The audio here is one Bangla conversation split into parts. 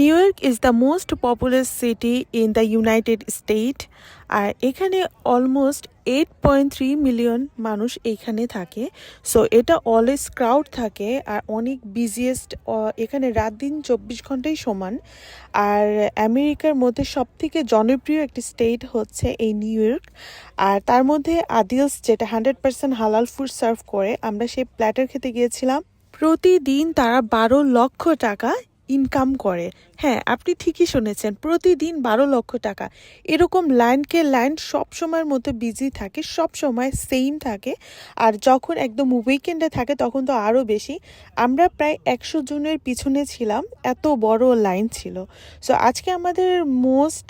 New York is the most popular city in the United State আর এখানে almost eight point three million মানুষ এখানে থাকে। সো এটা অলওয়েজ ক্রাউড থাকে আর অনেক বিজিয়েস্ট এখানে রাত দিন চব্বিশ ঘন্টাই সমান। আর আমেরিকার মধ্যে সবথেকে জনপ্রিয় একটি স্টেট হচ্ছে এই নিউ ইয়র্ক আর তার মধ্যে আদিলস যেটা হান্ড্রেড পার্সেন্ট হালাল ফুড সার্ভ করে, আমরা সেই প্ল্যাটার খেতে গিয়েছিলাম। প্রতিদিন তারা বারো লক্ষ টাকা ইনকাম করে। হ্যাঁ আপনি ঠিকই শুনেছেন, প্রতিদিন বারো লক্ষ টাকা। এরকম লাইনকে লাইন সব সময়ের মধ্যে বিজি থাকে, সব সময় সেম থাকে। আর যখন একদম উইকেন্ডে থাকে, তখন তো আরও বেশি। আমরা প্রায় একশো জনের পিছনে ছিলাম, এত বড় লাইন ছিল। সো আজকে আমাদের মোস্ট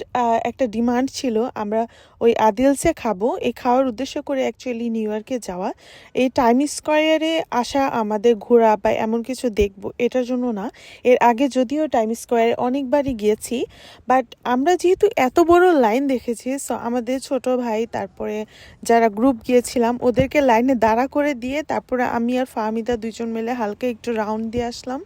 একটা ডিমান্ড ছিল। আমরা ওই আদিলসে খাব। এই খাওয়ার উদ্দেশ্য করে অ্যাকচুয়ালি নিউ ইয়র্কে যাওয়া। এই টাইম স্কোয়ারে আসা, আমাদের ঘোরা বা এমন কিছু দেখব, এটার জন্য না। এর আগে যদিও টাইম স্কোয়ারে অনেকবারই গিয়েছি বাট আমরা যেহেতু এত বড় লাইন দেখেছি সো আমাদের ছোট ভাই, তারপরে যারা গ্রুপ গিয়েছিলাম, ওদেরকে লাইনে দাঁড়া করে দিয়ে তারপরে আমি আর ফাহমিদা দুজন মিলে হালকা একটু রাউন্ড দিয়ে আসলাম।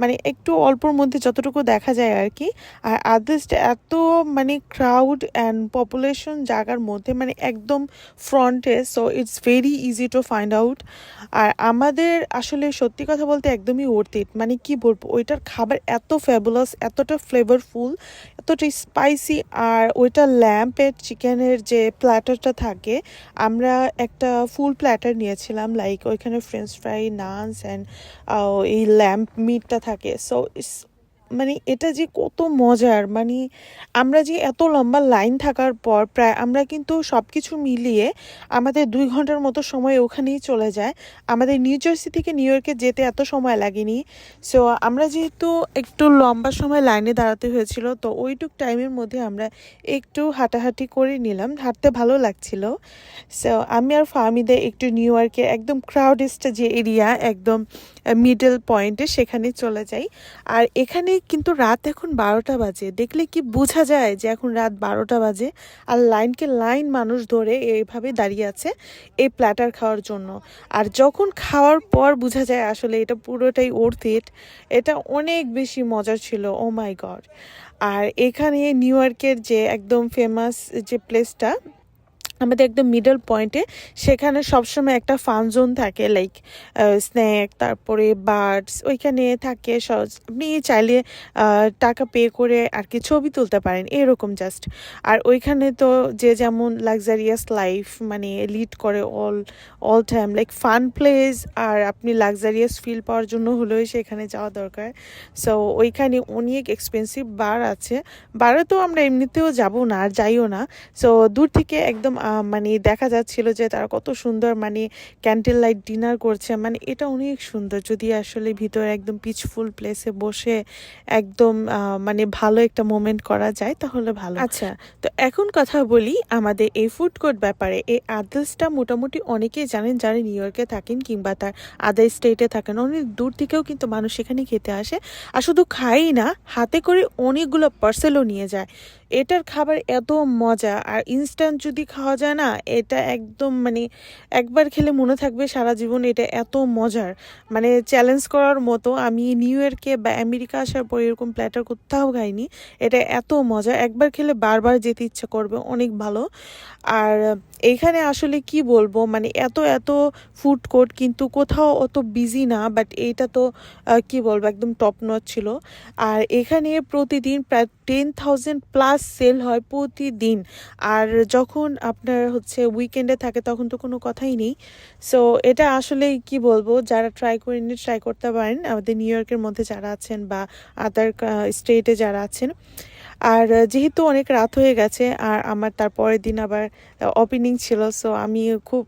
মানে একটু অল্পর মধ্যে যতটুকু দেখা যায় আর কি। আর আদার্সটা এত মানে ক্রাউড অ্যান্ড পপুলেশন জায়গার মধ্যে মানে একদম ফ্রন্টে so it's very easy to find out আর আমাদের আসলে সত্যি কথা বলতে একদমই ওর্থ মানে কি বলব, ওইটার খাবার এত ফেবুলাস এতটা ফ্লেভারফুল এতটা স্পাইসি আর ওইটা ল্যাম্পের চিকেনের যে প্ল্যাটারটা থাকে, আমরা একটা ফুল প্ল্যাটার নিয়েছিলাম লাইক ওইখানে ফ্রেঞ্চ ফ্রাই নানস অ্যান্ড এই ল্যাম্প মিটটা থাকে। সো মানে এটা যে কত মজার মানে আমরা যে এত লম্বা লাইন থাকার পর প্রায় আমরা কিন্তু সব কিছু মিলিয়ে আমাদের দুই ঘণ্টার মতো সময় ওখানেই চলে যায়। আমাদের নিউ জার্সি থেকে নিউ ইয়র্কে যেতে এত সময় লাগেনি। সো আমরা যেহেতু একটু লম্বা সময় লাইনে দাঁড়াতে হয়েছিল, তো ওইটুক টাইমের মধ্যে আমরা একটু হাঁটাহাঁটি করে নিলাম। হাঁটতে ভালো লাগছিল। সো আমি আর ফাহমিদে একটু নিউ ইয়র্কে একদম ক্রাউডেস্ট যে এরিয়া একদম মিডল পয়েন্টে সেখানে চলে যাই। আর এখানে কিন্তু রাত এখন বারোটা বাজে। দেখলে কি বোঝা যায় যে এখন রাত বারোটা বাজে আর লাইনকে লাইন মানুষ ধরে এইভাবে দাঁড়িয়ে আছে এই প্ল্যাটার খাওয়ার জন্য। আর যখন খাওয়ার পর বোঝা যায় আসলে এটা পুরোটাই ওর্থ ইট এটা অনেক বেশি মজার ছিল ও মাই গড আর এখানে নিউ ইয়র্কের যে একদম ফেমাস যে প্লেসটা আমাদের একদম মিডল পয়েন্টে সেখানে সবসময় একটা ফান জোন থাকে লাইক স্ন্যাক তারপরে বার্ডস ওইখানে থাকে সহজ, আপনি চাইলে টাকা পে করে আর কি ছবি তুলতে পারেন, এরকম জাস্ট আর ওইখানে তো যে যেমন লাক্সারিয়াস লাইফ মানে লিড করে all all time like fun place আর আপনি লাক্সারিয়াস ফিল পাওয়ার জন্য হলেও সেখানে যাওয়া দরকার। সো ওইখানে অনেক এক্সপেন্সিভ বার আছে বারে তো আমরা এমনিতেও যাব না, আর যাইও না। সো দূর থেকে একদম মানে দেখা যাচ্ছিল যে তারা কত সুন্দর মানে ক্যান্ডেল লাইট ডিনার করছে। মানে এটা অনেক সুন্দর। যদি আসলে ভিতরে একদম পিচফুল প্লেসে বসে একদম মানে ভালো একটা মোমেন্ট করা যায় তাহলে ভালো। আচ্ছা। তো এখন কথা বলি আমাদের এই ফুড কোর্ট ব্যাপারে। এই আদার্সটা মোটামুটি অনেকেই জানেন যারা নিউ ইয়র্কে থাকেন কিংবা তার আদার স্টেটে থাকেন। অনেক দূর থেকেও কিন্তু মানুষ এখানে খেতে আসে। আর শুধু খাই না হাতে করে অনেকগুলো পার্সেলও নিয়ে যায়। এটার খাবার এত মজা, আর ইনস্ট্যান্ট যদি খাওয়া যায় না, এটা একদম মানে একবার খেলে মনে থাকবে সারা জীবন এটা এত মজার। মানে চ্যালেঞ্জ করার মতো, আমি নিউ ইয়র্কে বা আমেরিকা আসার পর এরকম প্ল্যাটার কোথাও খাইনি, এটা এত মজা। একবার খেলে বারবার যেতে ইচ্ছা করবে, অনেক ভালো। আর এখানে আসলে কি বলব মানে এত এত ফুড কোর্ট কিন্তু কোথাও অত বিজি না বাট এইটা তো কি বলব, একদম টপ নচ ছিল। আর এখানে প্রতিদিন প্রায় টেন থাউজেন্ড প্লাস সেল হয় প্রতিদিন। আর যখন আপনার হচ্ছে উইকেন্ডে থাকে তখন তো কোনো কথাই নেই। সো এটা আসলে কি বলব, যারা ট্রাই করে নিয়ে ট্রাই করতে পারেন, আমাদের নিউ ইয়র্কের মধ্যে যারা আছেন বা আদার স্টেটে যারা আছেন। আর যেহেতু অনেক রাত হয়ে গেছে, আর আমার তারপরের দিন আবার ওপেনিং ছিল সো আমি খুব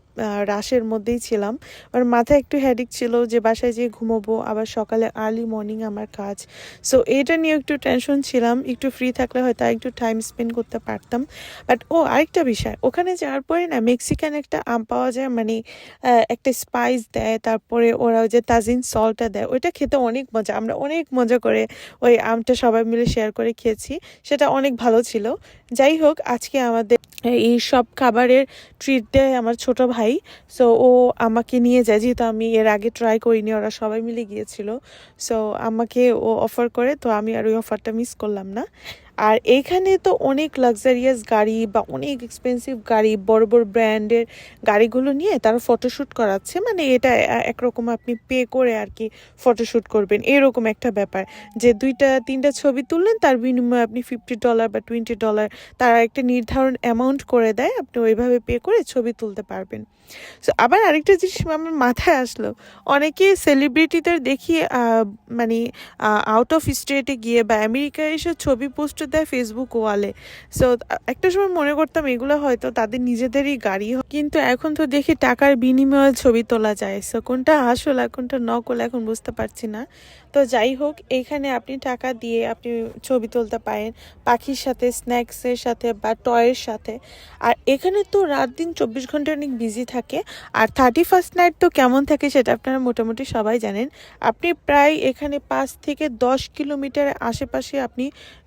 রাশের মধ্যেই ছিলাম। আর মাথায় একটু হেডিক ছিল যে বাসায় যেয়ে ঘুমোবো, আবার সকালে আর্লি মর্নিং আমার কাজ। সো এটা নিয়ে একটু টেনশন ছিলাম, একটু ফ্রি থাকলে হয়তো একটু টাইম স্পেন্ড করতে পারতাম। বাট ও আরেকটা বিষয়, ওখানে যাওয়ার পরে না মেক্সিকান একটা আম পাওয়া যায় মানে একটা স্পাইস দেয়, তারপরে ওরা ওই যে তাজিন সল্টটা দেয়, ওইটা খেতে অনেক মজা, আমরা অনেক মজা করে ওই আমটা সবাই মিলে শেয়ার করে খেয়েছি, সেটা অনেক ভালো ছিল। যাই হোক, আজকে আমাদের এই সব খাবারের ট্রিট দেয় আমার ছোট ভাই। সো ও আমাকে নিয়ে যায়, যেহেতু আমি এর আগে ট্রাই করিনি, ওরা সবাই মিলে গিয়েছিল। সো আমাকে ও অফার করে, তো আমি আর ওই অফারটা মিস করলাম না। আর এইখানে তো অনেক লাক্সারিয়াস গাড়ি বা অনেক এক্সপেন্সিভ গাড়ি, বড় বড় ব্র্যান্ডের গাড়িগুলো নিয়ে তারা ফটোশ্যুট করাচ্ছে। মানে এটা একরকম আপনি পে করে আর কি ফটোশ্যুট করবেন। এরকম একটা ব্যাপার যে দুইটা, তিনটা ছবি তুললেন, তার বিনিময়ে আপনি ফিফটি ডলার বা টোয়েন্টি ডলার তারা একটা নির্ধারণ অ্যামাউন্ট করে দেয়। আপনি ওইভাবে পে করে ছবি তুলতে পারবেন। সো আবার আরেকটা জিনিস আমার মাথায় আসলো। অনেকে সেলিব্রিটিদের দেখি মানে আউট অফ স্টেটে গিয়ে বা আমেরিকায় এসে ছবি পোস্ট দেয় ফেসবুক ওয়ালে সো একটা সময় মনে করতাম এগুলো হয়তো তাদের নিজেদেরই গাড়ি। কিন্তু এখন তো দেখি টাকার বিনিময়ে ছবি তোলা যায়। সো কোনটা আসল আর কোনটা নকল এখন বুঝতে পারছি না। তো যাই হোক এইখানে আপনি টাকা দিয়ে আপনি ছবি তুলতে পারেন পাখির সাথে স্ন্যাক্সের সাথে বা টয়ের সাথে। আর এখানে তো রাত দিন চব্বিশ ঘণ্টা অনেক বিজি থাকে। আর থার্টি ফার্স্ট নাইট তো কেমন থাকে সেটা আপনারা মোটামুটি সবাই জানেন। আপনি প্রায় এখানে পাঁচ থেকে দশ কিলোমিটার আশেপাশে আপনি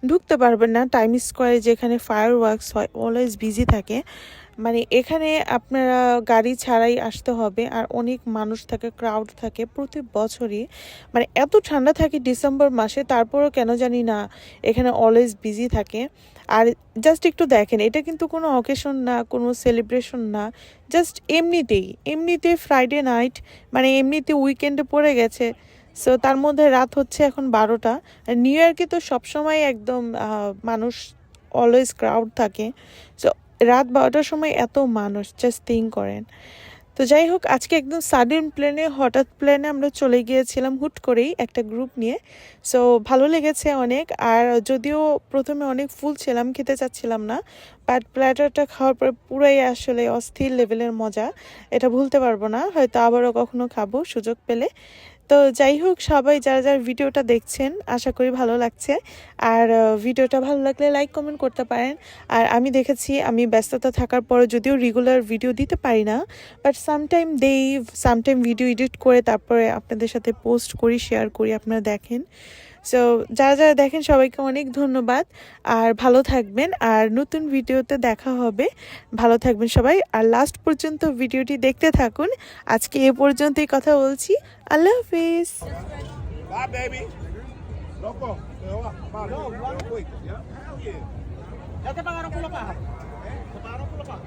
ঢুকতে পারবেন না। টাইম স্কোয়ারে যেখানে ফায়ার ওয়ার্কস হয় অলওয়েজ বিজি থাকে। মানে এখানে আপনারা গাড়ি ছাড়াই আসতে হবে আর অনেক মানুষ থাকে ক্রাউড থাকে প্রতি বছরই। মানে এত ঠান্ডা থাকে ডিসেম্বর মাসে, তারপরও কেন জানি না এখানে অলওয়েজ বিজি থাকে। আর জাস্ট একটু দেখেন, এটা কিন্তু কোনো অকেশন না, কোনো সেলিব্রেশন না জাস্ট এমনিতেই, এমনিতে ফ্রাইডে নাইট মানে এমনিতে উইকেন্ডে পড়ে গেছে। সো তার মধ্যে রাত হচ্ছে এখন বারোটা। নিউ ইয়র্কে তো সবসময় একদম মানুষ অলওয়েজ ক্রাউড থাকে। সো রাত বারোটার সময় এত মানুষ জাস্ট থিঙ্ক করেন। তো যাই হোক, আজকে একদম সাডেন প্লেনে হঠাৎ প্লেনে আমরা চলে গিয়েছিলাম হুট করেই একটা গ্রুপ নিয়ে। সো ভালো লেগেছে অনেক। আর যদিও প্রথমে অনেক ফুল ছিলাম, খেতে চাচ্ছিলাম না বাট প্ল্যাটারটা খাওয়ার পর পুরাই আসলে অস্থির লেভেলের মজা। এটা ভুলতে পারব না, হয়তো আবারও কখনো খাব, সুযোগ পেলে। তো যাই হোক, সবাই যারা যারা ভিডিওটা দেখছেন, আশা করি ভালো লাগছে। আর ভিডিওটা ভালো লাগলে লাইক, কমেন্ট করতে পারেন। আর আমি দেখেছি, আমি ব্যস্ততা থাকার পর যদিও রেগুলার ভিডিও দিতে পারি না বাট সামটাইম দেই সামটাইম ভিডিও এডিট করে তারপরে আপনাদের সাথে পোস্ট করি শেয়ার করি, আপনারা দেখেন। সো যারা যারা দেখেন সবাইকে অনেক ধন্যবাদ আর ভালো থাকবেন আর নতুন ভিডিওতে দেখা হবে ভালো থাকবেন সবাই আর লাস্ট পর্যন্ত ভিডিওটি দেখতে থাকুন আজকে এ পর্যন্তই কথা বলছি আল্লাহ হাফিজ Bye, baby. Loco, te va. Vale, no, quick. Yeah? Hell yeah. ¿Ya te pagaron por la paja? ¿Te pagaron por la paja?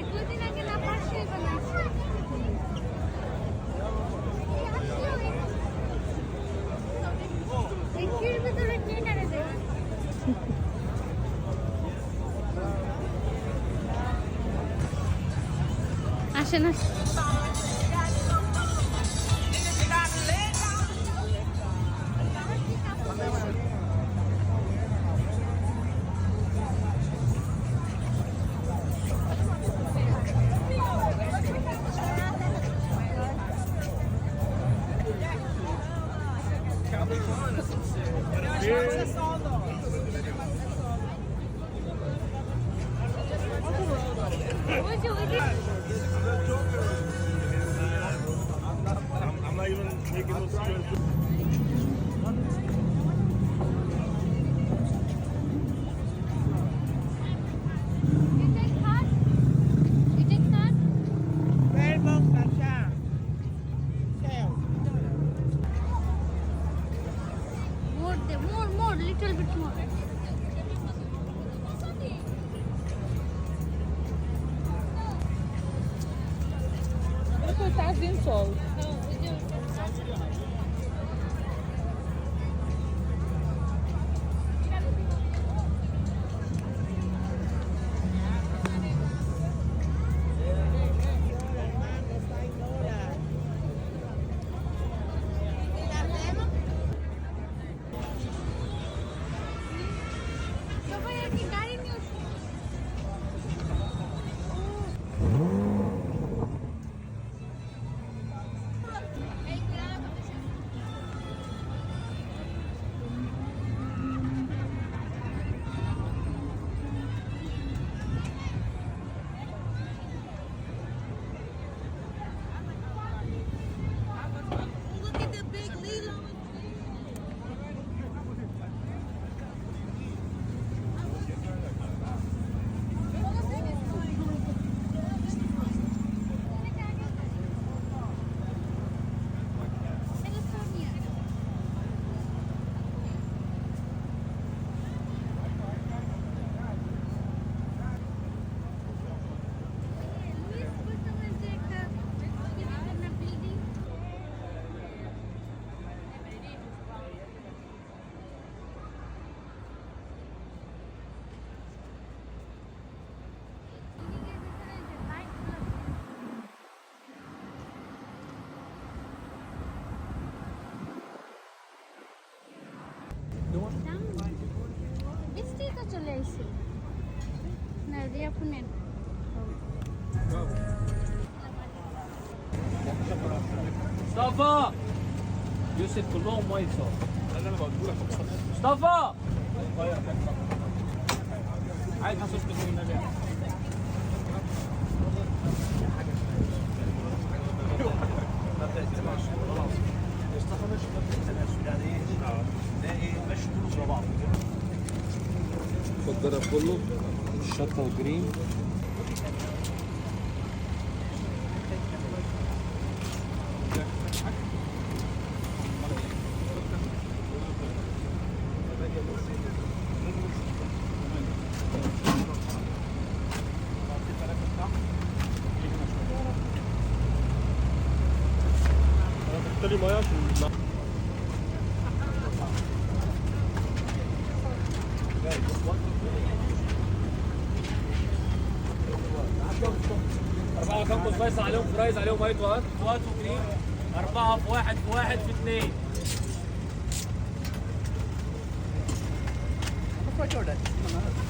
একদিন আগে না পারছি বানাইছি এর ভিতরে টেন্ডারে দেয় আসেন আসেন there. More, more, little bit more. Depois está a sol. চলে আসছে না রিয়া ফোনের مصطفى يوسف كلهم ميه صار مصطفى عايز حسوس كده النبي اتفضل كله Agora pulo, shuttle green. Tady moja Hey, سبايس عليهم فرايز عليهم وايت وات وات وكريم أربعة في واحد في واحد في اثنين. تشيكن